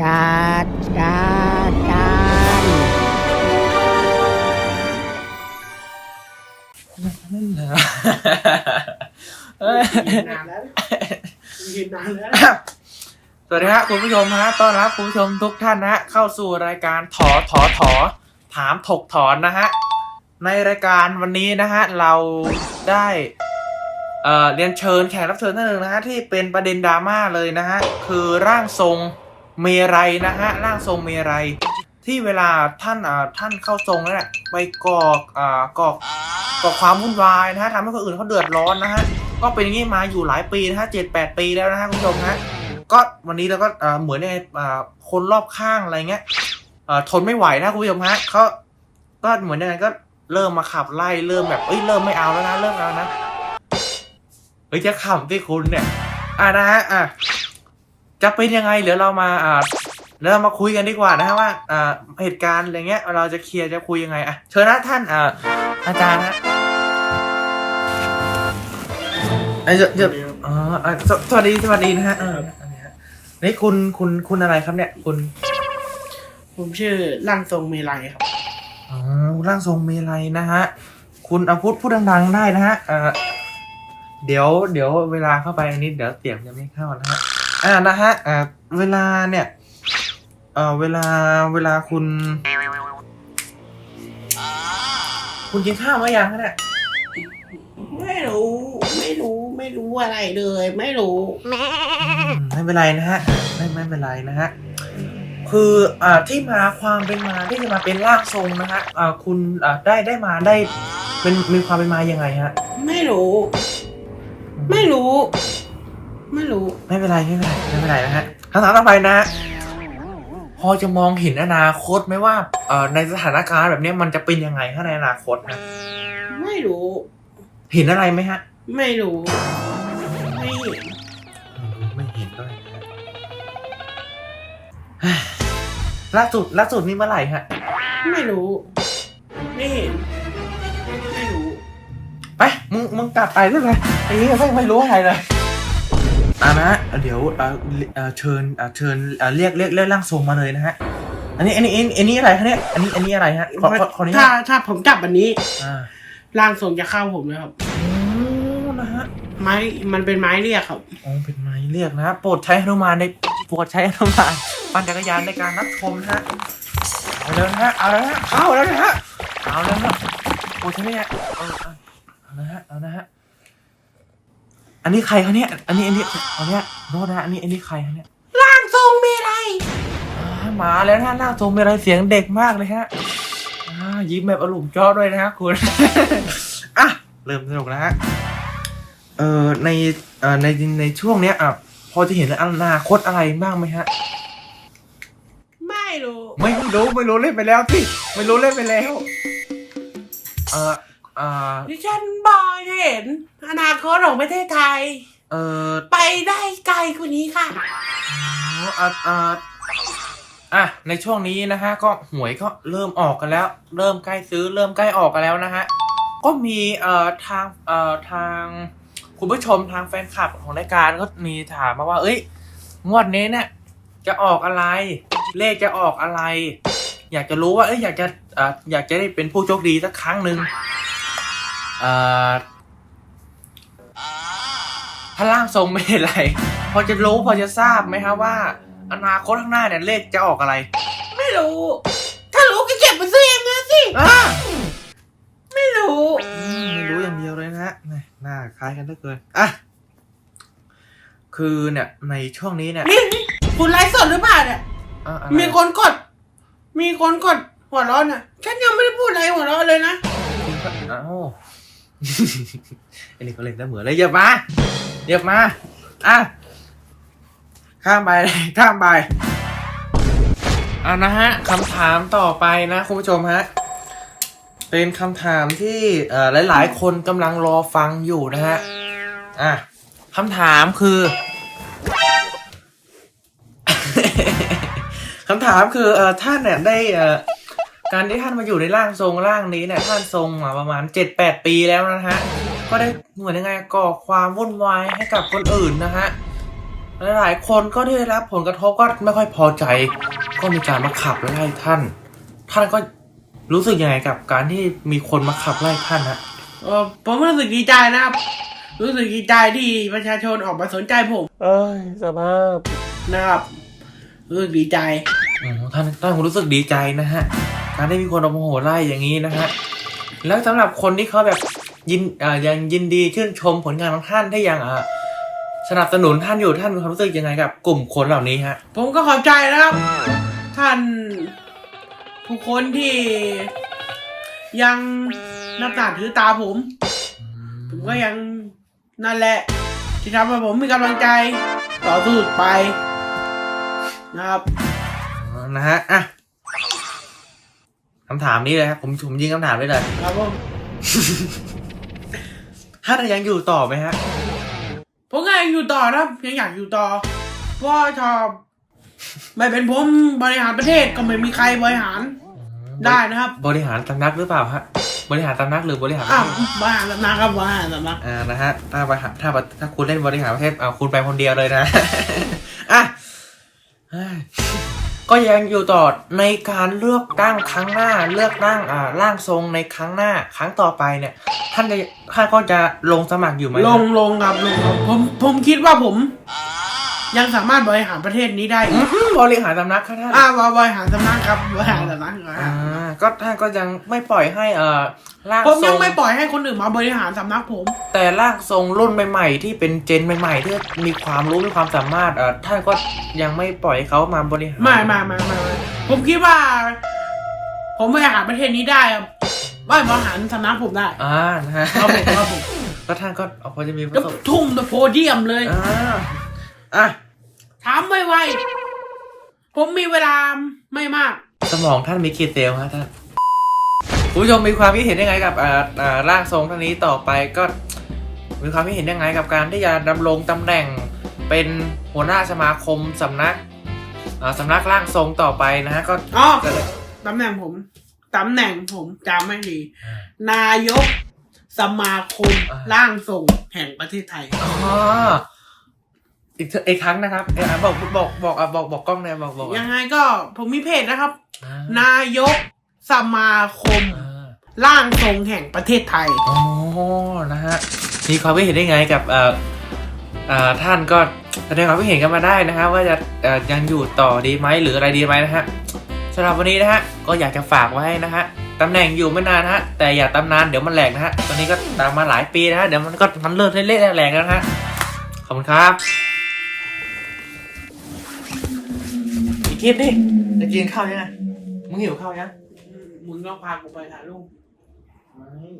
การการการนั่นเหรอเอ้ยนานแล้วยืนนานแล้วสวัสดีครับคุณผู้ชมฮะต้อนรับคุณผู้ชมทุกท่านนะฮะเข้าสู่รายการถอถอถอถามถกถอนนะฮะในรายการวันนี้นะฮะเราได้เอ่อเรียนเชิญแขกรับเชิญท่านหนึ่งนะฮะที่เป็นประเด็นดราม่าเลยนะฮะคือร่างทรง เมรัยนะฮะร่างทรงเมรัยที่เวลาท่านอ่าท่านเข้าทรงแล้วเนี่ยไปก่ออ่าก่อก่อความวุ่นวายนะฮะทำให้คนอื่นเขาเดือดร้อนนะฮะก็เป็นอย่างนี้มาอยู่หลายปีนะฮะเจ็ดแปดปีแล้วนะฮะคุณผู้ชมฮะก็วันนี้เราก็เอ่อเหมือนในอ่าคนรอบข้างอะไรเงี้ยอ่อทนไม่ไหวนะคุณผู้ชมฮะเขาก็เหมือนยังไงก็เริ่มมาขับไล่เริ่มแบบเอ้ยเริ่มไม่เอาแล้วนะเริ่มเอานะเฮ้ยจะขำที่คุณเนี่ยอะนะฮะอะ จะเป็นยังไงเดี๋ยวเรามาอ่าเดี๋ยวเรามาคุยกันดีกว่านะฮะว่าอ่าเหตุการณ์อะไรเงี้ยเราจะเคลียร์จะคุยยังไงอะเชิญนะท่านอ่าอาจารย์ฮะเอ้ยเดี๋ยวเดี๋ยวอ๋ออะสวสวัสดีสวัสดีนะฮะเอออันนี้ฮะนี่คุณคุณคุณอะไรครับเนี่ยคุณ ผมชื่อร่างทรงเมลัยครับ อ๋อร่างทรงเมลัยนะฮะ คุณเอาพูดพูดดังๆได้นะฮะเอ่อเดี๋ยวเดี๋ยวเวลาเข้าไปนิดเดี๋ยวเสียงจะไม่เข้านะฮะ อ่านะฮะอ่าเวลาเนี่ยเอ่อเวลาเวลาคุณ คุณกินข้าวมายังฮะเนี่ยไม่รู้ ไม่รู้ไม่รู้อะไรเลย ไม่รู้อืมไม่เป็นไรนะฮะ ไม่ไม่เป็นไรนะฮะ คืออ่าที่มาความเป็นมาที่จะมาเป็นร่างทรงนะฮะอ่าคุณอ่าได้ได้มาได้เป็นมีความเป็นมายังไงฮะ ไม่รู้ ไม่รู้ ไม่รู้ ไม่เป็นไรไม่เป็นไรไม่เป็นไรนะฮะคำถามต่อไปนะฮะพอจะมองเห็นอนาคตไหมว่าเอ่อในสถานการณ์แบบนี้มันจะเป็นยังไงถ้าในอนาคตนะไม่รู้ เห็นอะไรไหมฮะ ไม่รู้ ไม่เห็นไม่เห็นด้วยนะฮะเฮ้ยล่าสุดล่าสุดนี่เมื่อไหร่ฮะ ไม่รู้ ไม่เห็น ไม่รู้ ไป มึง มึงกลับไปได้ไหมไอ้นี่ไม่ไม่รู้อะไรเลย อ่านะฮะเดี๋ยวเอ่อเอ่อเชิญเอ่อเชิญเอ่อเรียกเรียกเรียกร่างทรงมาเลยนะฮะ อันนี้อันนี้อันนี้อันนี้อะไรคะเนี่ย อันนี้อันนี้อะไรฮะขอขอขออนุถ้าญาตถ้าผมจับอันนี้อ่าร่างทรงจะเข้าผมเลยครับ โอ้นะฮะไม้มันเป็นไม้เรียกครับ อ๋อเป็นไม้เรียกนะฮะโปรดใช้หนุมานในโปรดใช้หนุมานปั่นจักรยานในการรับชมนะฮะเอาแล้วนะฮะเอาแล้วนะฮะเข้าแล้วนะฮะเอาแล้วนะโปรดใช้เนี่ยเออเอาเอานะฮะเอานะฮะ อันนี้ใครคะเนี่ย อันนี้อันนี้อันเนี้ยโทษนะฮะอันนี้อันนี้ใครคะเนี่ยร่างทรงเมลัยอ่ามาแล้วนะฮะหน้าทรงมีอะไรเสียงเด็กมากเลยฮะอ่ายิ้มแบบอารมณ์ชอบด้วยนะฮะคุณอะเริ่มสนุกแล้วฮะเอ่อในเอ่อในในช่วงเนี้ยอะพอจะเห็นอนาคตอะไรบ้างไหมฮะ ไม่รู้ ไม่รู้ไม่รู้เล่นไปแล้วสิไม่รู้เล่นไปแล้ว เอ่อเอ่อดิฉันบอยเห็น อนาคตของประเทศไทย เอ่อไปได้ไกลกว่านี้ค่ะอ๋ออะอะอะในช่วงนี้นะฮะ ก็หวยก็เริ่มออกกันแล้ว เริ่มใกล้ซื้อเริ่มใกล้ออกกันแล้วนะฮะ ก็มีเอ่อทางเอ่อทางคุณผู้ชมทางแฟนคลับของรายการก็มีถามมาว่า เอ้ย งวดนี้เนี่ยจะออกอะไร เลขจะออกอะไร อยากจะรู้ว่าเอ้ยอยากจะเอ่ออยากจะได้เป็นผู้โชคดีสักครั้งหนึ่ง เอ่อถ้าร่างทรงไม่เป็นไร พอจะรู้พอจะทราบไหมครับว่า อนาคตข้างหน้าเนี่ยเลขจะออกอะไร ไม่รู้ ถ้ารู้ก็เก็บมาซื้อเองนะสิ อ่าไม่รู้อืมไม่รู้อย่างเดียวเลยนะฮะแหม่หน้าคล้ายกันเหลือเกินอะคือเนี่ยในช่วงนี้เนี่ยนี่คุณไลฟ์สดหรือเปล่าเนี่ย อะอะไรมีคนกด มีคนกดหัวเร้อนอะ ฉันยังไม่ได้พูดอะไรหัวเร้อนเลยนะเอ้า อันนี้เขาเล่นได้เหมือนเลยอย่ามาอย่ามา อะ ข้ามไปเลยข้ามไปอะนะฮะคำถามต่อไปนะคุณผู้ชมฮะ เป็นคำถามที่เอ่อหลาย ๆ คนกำลังรอฟังอยู่นะฮะ อะคำถามคือคำถามคือเอ่อท่านเนี่ยได้เอ่อ การที่ท่านมาอยู่ในร่างทรงร่างนี้เนี่ยท่านทรงมาประมาณเจ็ดแปดปีแล้วนะฮะก็ได้เหมือนยังไงก่อความวุ่นวายให้กับคนอื่นนะฮะหลายๆคนก็ได้รับผลกระทบก็ไม่ค่อยพอใจ ก็มีการมาขับไล่ท่าน ท่านก็รู้สึกยังไงกับการที่มีคนมาขับไล่ท่านฮะเออผมรู้สึกดีใจนะครับ รู้สึกดีใจที่ประชาชนออกมาสนใจผม เอ้ยสภาพนะครับรู้สึกดีใจ อืมท่านท่านคงรู้สึกดีใจนะฮะ การได้มีคนเอามาโหไล่อย่างนี้นะฮะแล้วสำหรับคนที่เขาแบบยินอ่ายังยินดีชื่นชมผลงานของท่านที่ยังอ่าสนับสนุนท่านอยู่ท่านมีความรู้สึกยังไงกับ กลุ่มคนเหล่านี้ฮะ ผมก็ขอบใจนะครับ ท่าน ผู้คนที่ยังนับตาถือตาผม ผมก็ยังนั่นแหละ ที่ทำให้ผมมีกำลังใจต่อสู้ไปนะครับอ๋อนะฮะอะ คำถามนี้เลยครับผมผมยิงคำถามได้เลยครับผมท่านยังอยู่ต่อไหมฮะ ผมก็ยังอยู่ต่อนะครับยังอยากอยู่ต่อเพราะว่าชอบไม่เป็นผมบริหารประเทศก็ไม่มีใครบริหารได้นะครับ บริหารสำนักหรือเปล่าฮะ บริหารสำนักหรือบริหารอ้าวบริหารสำนักครับบริหารสำนักอ่านะฮะถ้าบริหารถ้าถ้าคุณเล่นบริหารประเทศเอาคุณไปคนเดียวเลยนะอะเฮ้ย ก็ยังอยู่ต่อในการเลือกตั้งครั้งหน้า เลือกตั้งอ่าร่างทรงในครั้งหน้า ครั้งต่อไปเนี่ย ท่านจะท่านก็จะลงสมัครอยู่ไหมลงลงครับลงครับผมผมคิดว่าผม ยังสามารถบริหารประเทศนี้ได้อื้อีอกหือบริหารสำนักครับท่านอ่าบริหารสำนักครับบริหารสำนักคอ่ารับก็ท่านก็ยังไม่ปล่อยให้เอ่อร่างผมทรยังงไม่ปล่อยให้คนอื่นมาบริหารสำนักผม แต่ร่างทรงรุ่นใหม่ๆที่เป็นเจนใหม่ๆที่มีความรู้มีความสามารถเอ่อท่านก็ยังไม่ปล่อยให้เขามาบริหาร ไม่ไม่ไม่ไม่ไม่ผมคิดว่า ผมบริหารประเทศนี้ได้ครับไม่บริหารสำนักผมได้อ่านะฮะครับผมครับผมแล้วท่านก็เอาพอจะมีประจะสบทุ่ม the โพเดียมเลย อ่า อะถามไวๆผมมีเวลาไม่มาก สมองท่านมีกี่เซลล์ฮะท่านคุณผู้ชมมีความคิดเห็นยังไงกับอ่าอ่าร่างทรงท่านนี้ต่อไปก็ มีความคิดเห็นยังไงกับการที่จะดำรงตำแหน่งเป็นหัวหน้าสมาคมสำนักอ่าสำนักร่างทรงต่อไปนะฮะก็อ๋อจะได้ตำแหน่งผมตำแหน่งผมจำไม่ดี นายกสมาคมร่างทรงแห่งประเทศไทย อ๋อ อีกเถอะอีกครั้งนะครับเอออะบอกบอกบอกอะบอกบอกกล้องเลยบอกบอกยังไงก็ผมมีเพจนะครับ อ่านายกสมาคมอ่าร่างทรงแห่งประเทศไทย อ๋อนะฮะมีความคิดเห็นได้ไงกับเอ่อเอ่อท่านก็แสดงความคิดเห็นกันมาได้นะฮะว่าจะเอ่อยังอยู่ต่อดีไหมหรืออะไรดีไหมนะฮะสำหรับวันนี้นะฮะก็อยากจะฝากไว้นะฮะตำแหน่งอยู่ไม่นานฮะแต่อย่าตำนานเดี๋ยวมันแหลกนะฮะตอนนี้ก็ตามมาหลายปีนะฮะเดี๋ยวมันก็มันเลิกเละๆแหลกๆแล้วนะฮะขอบคุณครับ กคลิปดิจะกินข้าวยังไงมึงหิวข้าวยัง มึงต้องพากูไปถ่ายรูปไม่